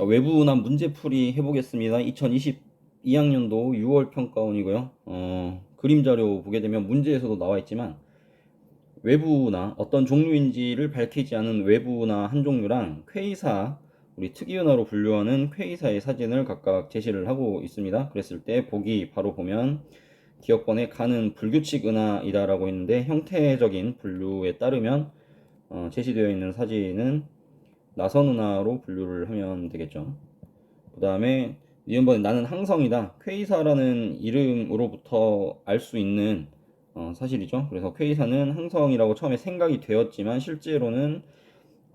외부난 문제풀이 해보겠습니다. 2022학년도 6월 평가원이고요. 어, 그림 자료 보게 되면 문제에서도 나와 있지만 외부나 어떤 종류인지를 밝히지 않은 외부나 한 종류랑 퀘이사 우리 특이은하로 분류하는 퀘이사의 사진을 각각 제시를 하고 있습니다. 그랬을 때 보기 바로 보면 기억번에 가는 불규칙 은하이다라고 했는데 형태적인 분류에 따르면 어, 제시되어 있는 사진은 나선 은하로 분류를 하면 되겠죠. 그 다음에 니은번에 나는 항성이다. 퀘이사라는 이름으로부터 알 수 있는 어, 사실이죠. 그래서 퀘이사는 항성이라고 처음에 생각이 되었지만 실제로는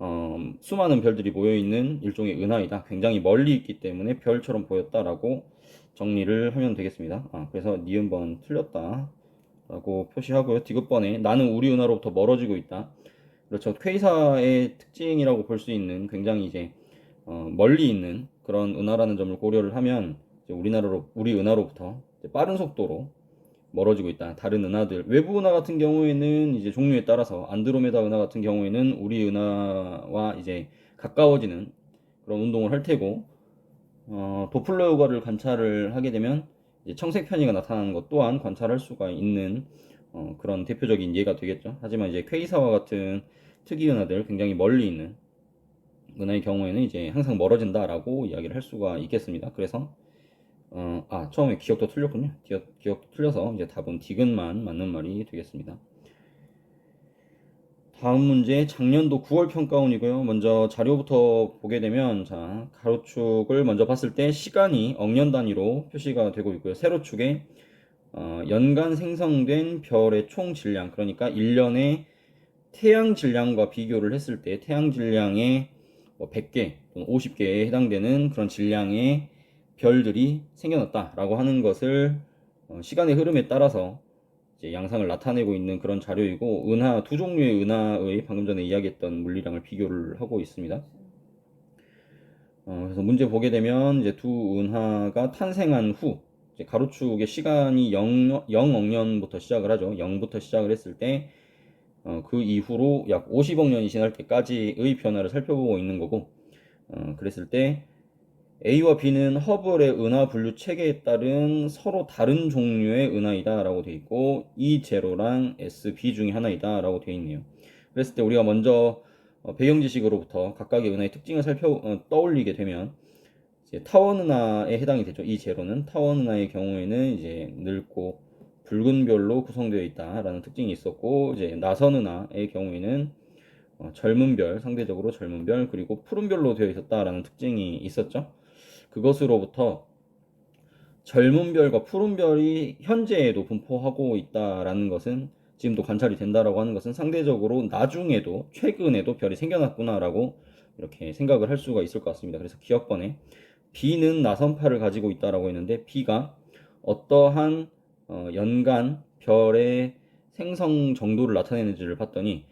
어, 수많은 별들이 모여 있는 일종의 은하이다. 굉장히 멀리 있기 때문에 별처럼 보였다라고 정리를 하면 되겠습니다. 아, 그래서 니은번 틀렸다 라고 표시하고요. 디귿번에 나는 우리 은하로부터 멀어지고 있다. 그렇죠. 퀘이사의 특징이라고 볼 수 있는 굉장히 이제 어, 멀리 있는 그런 은하라는 점을 고려를 하면 우리나라로 우리 은하로부터 빠른 속도로 멀어지고 있다. 다른 은하들 외부 은하 같은 경우에는 이제 종류에 따라서 안드로메다 은하 같은 경우에는 우리 은하와 이제 가까워지는 그런 운동을 할 테고 어, 도플러 효과를 관찰을 하게 되면 이제 청색 편이가 나타나는 것 또한 관찰할 수가 있는 어, 그런 대표적인 예가 되겠죠. 하지만 이제 퀘이사와 같은 특이 은하들 굉장히 멀리 있는 은하의 경우에는 이제 항상 멀어진다라고 이야기를 할 수가 있겠습니다. 그래서 어, 아 처음에 기억도 틀렸군요. 기억, 기억도 틀려서 이제 답은 디귿만 맞는 말이 되겠습니다. 다음 문제 작년도 9월 평가원이고요. 먼저 자료부터 보게 되면 자 가로축을 먼저 봤을 때 시간이 억년 단위로 표시가 되고 있고요. 세로축에 어, 연간 생성된 별의 총 질량 그러니까 1년에 태양 질량과 비교를 했을 때 태양 질량의 뭐 100개 또는 50개에 해당되는 그런 질량의 별들이 생겨났다라고 하는 것을 어, 시간의 흐름에 따라서 양상을 나타내고 있는 그런 자료이고 은하 두 종류의 은하의 방금 전에 이야기했던 물리량을 비교를 하고 있습니다. 어, 그래서 문제 보게 되면 이제 두 은하가 탄생한 후 가로축의 시간이 0, 0억 년부터 시작을 하죠. 0부터 시작을 했을 때 어, 그 이후로 약 50억 년이 지날 때까지의 변화를 살펴보고 있는 거고 어, 그랬을 때 A와 B는 허블의 은하 분류 체계에 따른 서로 다른 종류의 은하이다 라고 되어 있고 E0랑 SB 중에 하나이다 라고 되어 있네요 그랬을 때 우리가 먼저 어, 배경 지식으로부터 각각의 은하의 특징을 살펴 어, 떠올리게 되면 이제 타원 은하에 해당이 되죠 E0는 타원 은하의 경우에는 이제 늙고 붉은 별로 구성되어 있다라는 특징이 있었고 이제 나선 은하의 경우에는 어, 젊은 별 상대적으로 젊은 별 그리고 푸른 별로 되어 있었다라는 특징이 있었죠 그것으로부터 젊은 별과 푸른 별이 현재에도 분포하고 있다라는 것은 지금도 관찰이 된다라고 하는 것은 상대적으로 나중에도 최근에도 별이 생겨났구나라고 이렇게 생각을 할 수가 있을 것 같습니다. 그래서 기억번에 B는 나선파를 가지고 있다라고 했는데 B가 어떠한 어, 연간 별의 생성 정도를 나타내는지를 봤더니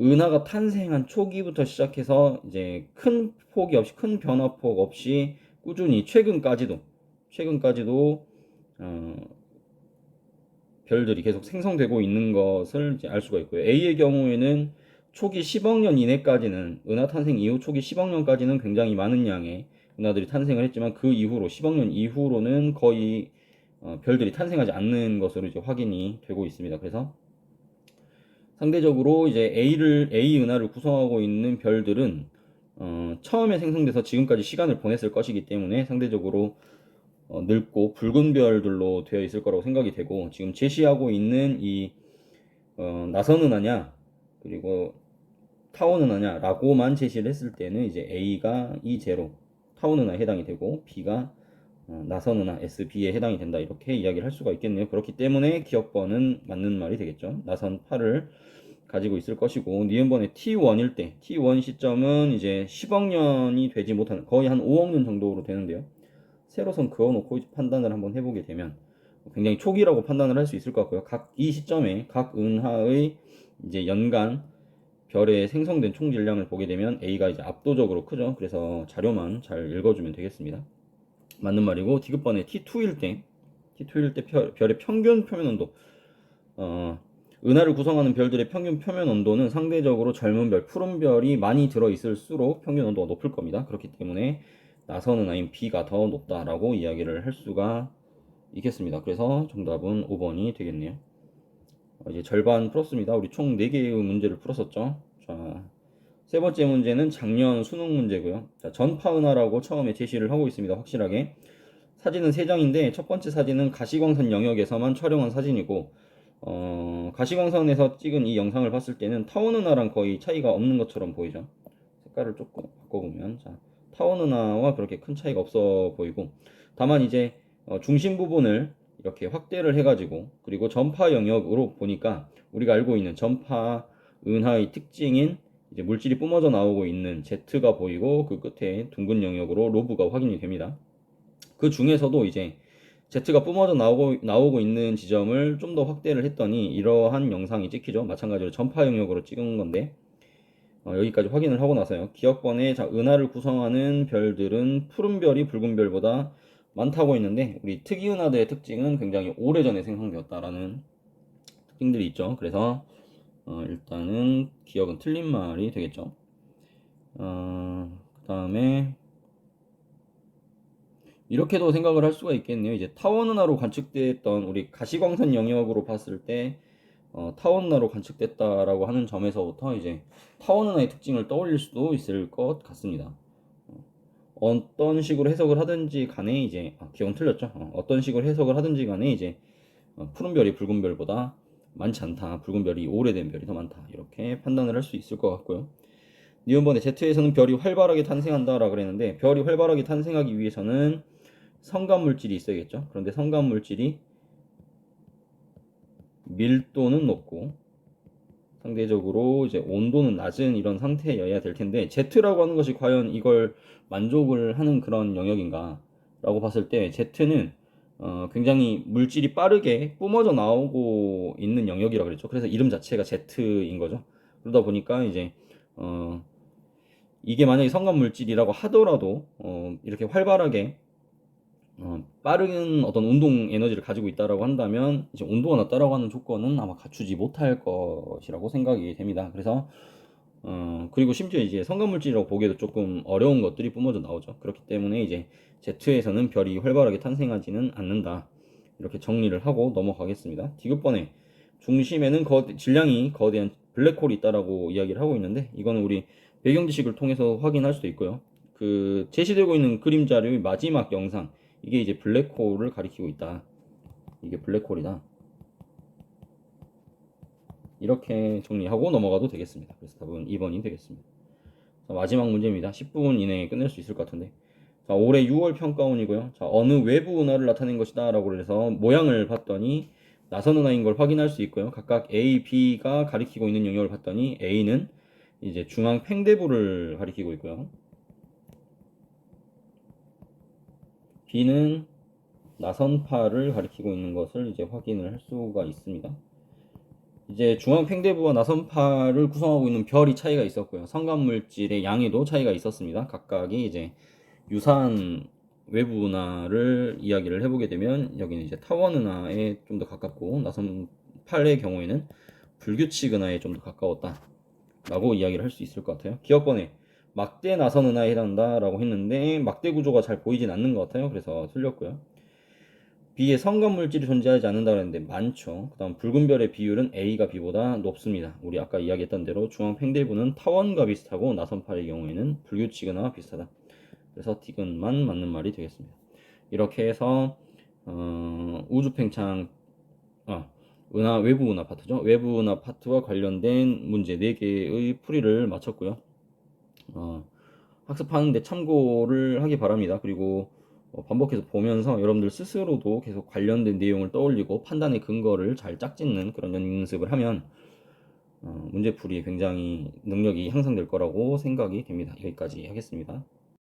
은하가 탄생한 초기부터 시작해서 이제 큰 폭이 없이 큰 변화폭 없이 꾸준히 최근까지도 최근까지도 어, 별들이 계속 생성되고 있는 것을 알 수가 있고요. A의 경우에는 초기 10억 년 이내까지는 은하 탄생 이후 초기 10억 년까지는 굉장히 많은 양의 은하들이 탄생을 했지만 그 이후로 10억 년 이후로는 거의 어, 별들이 탄생하지 않는 것으로 이제 확인이 되고 있습니다. 그래서 상대적으로 이제 A를 A 은하를 구성하고 있는 별들은 어, 처음에 생성돼서 지금까지 시간을 보냈을 것이기 때문에 상대적으로 어, 늙고 붉은 별들로 되어 있을 거라고 생각이 되고 지금 제시하고 있는 이 어, 나선 은하냐 그리고 타원 은하냐 라고만 제시를 했을 때는 이제 A가 E0 타원 은하에 해당이 되고 B가 어, 나선 은하 SB에 해당이 된다 이렇게 이야기를 할 수가 있겠네요. 그렇기 때문에 기억번은 맞는 말이 되겠죠. 나선 8을 가지고 있을 것이고 니은번의 T1일 때 T1 시점은 이제 10억 년이 되지 못하는 거의 한 5억 년 정도로 되는데요. 세로선 그어놓고 판단을 한번 해보게 되면 굉장히 초기라고 판단을 할 수 있을 것 같고요. 각 이 시점에 각 은하의 이제 연간 별의 생성된 총 질량을 보게 되면 A가 이제 압도적으로 크죠. 그래서 자료만 잘 읽어주면 되겠습니다. 맞는 말이고 디귿번에 T2일 때 T2일 때 별 의 평균 표면 온도 어, 은하를 구성하는 별들의 평균 표면 온도는 상대적으로 젊은 별, 푸른 별이 많이 들어있을수록 평균 온도가 높을 겁니다. 그렇기 때문에 나선 은하인 B가 더 높다라고 이야기를 할 수가 있겠습니다. 그래서 정답은 5번이 되겠네요. 어, 이제 절반 풀었습니다. 우리 총 4개의 문제를 풀었었죠. 자, 세 번째 문제는 작년 수능 문제고요. 자, 전파 은하라고 처음에 제시를 하고 있습니다. 확실하게. 사진은 3장인데 첫 번째 사진은 가시광선 영역에서만 촬영한 사진이고 어, 가시광선에서 찍은 이 영상을 봤을 때는 타원 은하랑 거의 차이가 없는 것처럼 보이죠. 색깔을 조금 바꿔보면 자, 타원 은하와 그렇게 큰 차이가 없어 보이고 다만 이제 어, 중심 부분을 이렇게 확대를 해가지고 그리고 전파 영역으로 보니까 우리가 알고 있는 전파 은하의 특징인 이제 물질이 뿜어져 나오고 있는 Z가 보이고 그 끝에 둥근 영역으로 로브가 확인이 됩니다. 그 중에서도 이제 Z가 뿜어져 나오고, 나오고 있는 지점을 좀 더 확대를 했더니 이러한 영상이 찍히죠. 마찬가지로 전파 영역으로 찍은 건데 어, 여기까지 확인을 하고 나서요. 기억번에 자, 은하를 구성하는 별들은 푸른 별이 붉은 별보다 많다고 했는데 우리 특이 은하들의 특징은 굉장히 오래전에 생성되었다라는 특징들이 있죠. 그래서 어, 일단은 기억은 틀린 말이 되겠죠. 어, 그 다음에 이렇게도 생각을 할 수가 있겠네요. 이제 타원 은하로 관측됐던 우리 가시광선 영역으로 봤을 때 어, 타원 은하로 관측됐다라고 하는 점에서부터 이제 타원 은하의 특징을 떠올릴 수도 있을 것 같습니다. 어, 떤 식으로 해석을 하든지 간에 이제 아, 기억은 틀렸죠. 어, 떤 식으로 해석을 하든지 간에 이제 어, 푸른 별이 붉은 별보다 많지 않다. 붉은 별이 오래된 별이 더 많다. 이렇게 판단을 할 수 있을 것 같고요. 니온번의 Z에서는 별이 활발하게 탄생한다라 그랬는데 별이 활발하게 탄생하기 위해서는 성간 물질이 있어야겠죠. 그런데 성간 물질이 밀도는 높고 상대적으로 이제 온도는 낮은 이런 상태여야 될 텐데 Z라고 하는 것이 과연 이걸 만족을 하는 그런 영역인가 라고 봤을 때 Z는 어, 굉장히 물질이 빠르게 뿜어져 나오고 있는 영역이라고 그랬죠. 그래서 이름 자체가 Z인 거죠. 그러다 보니까 이제 어, 이게 만약에 성간 물질이라고 하더라도 어, 이렇게 활발하게 어, 빠른 어떤 운동 에너지를 가지고 있다라고 한다면 이제 온도가 낮다라고 하는 조건은 아마 갖추지 못할 것이라고 생각이 됩니다. 그래서 어, 그리고 심지어 이제 성간물질이라고 보기에도 조금 어려운 것들이 뿜어져 나오죠. 그렇기 때문에 이제 Z에서는 별이 활발하게 탄생하지는 않는다. 이렇게 정리를 하고 넘어가겠습니다. 디귿번에 중심에는 거, 질량이 거대한 블랙홀이 있다라고 이야기를 하고 있는데 이거는 우리 배경 지식을 통해서 확인할 수도 있고요. 그 제시되고 있는 그림 자료의 마지막 영상 이게 이제 블랙홀을 가리키고 있다. 이게 블랙홀이다. 이렇게 정리하고 넘어가도 되겠습니다. 그래서 답은 2번이 되겠습니다. 자, 마지막 문제입니다. 10분 이내에 끝낼 수 있을 것 같은데. 자, 올해 6월 평가원이고요. 자, 어느 외부 은하를 나타낸 것이다 라고 해서 모양을 봤더니 나선 은하인 걸 확인할 수 있고요. 각각 A, B가 가리키고 있는 영역을 봤더니 A는 이제 중앙 팽대부를 가리키고 있고요. B는 나선파를 가리키고 있는 것을 이제 확인을 할 수가 있습니다. 이제 중앙 팽대부와 나선파를 구성하고 있는 별이 차이가 있었고요. 성간 물질의 양에도 차이가 있었습니다. 각각이 이제 유사한 외부 은하를 이야기를 해보게 되면 여기는 이제 타원 은하에 좀 더 가깝고 나선팔의 경우에는 불규칙 은하에 좀 더 가까웠다라고 이야기를 할 수 있을 것 같아요. 기억번에 막대 나선 은 하에 해당한다라고 했는데 막대 구조가 잘 보이진 않는 것 같아요. 그래서 틀렸고요. B에 성간 물질이 존재하지 않는다고 했는데 많죠. 그 다음 붉은 별의 비율은 A가 B보다 높습니다. 우리 아까 이야기했던 대로 중앙 팽대부는 타원과 비슷하고 나선팔의 경우에는 불규칙은하와 비슷하다. 그래서 디귿만 맞는 말이 되겠습니다. 이렇게 해서 어, 우주팽창 아, 은하 외부 은하 파트죠. 외부 은하 파트와 관련된 문제 4개의 풀이를 마쳤고요. 어, 학습하는데 참고를 하기 바랍니다. 그리고 어, 반복해서 보면서 여러분들 스스로도 계속 관련된 내용을 떠올리고 판단의 근거를 잘 짝짓는 그런 연습을 하면 어, 문제풀이에 굉장히 능력이 향상될 거라고 생각이 됩니다. 여기까지 하겠습니다.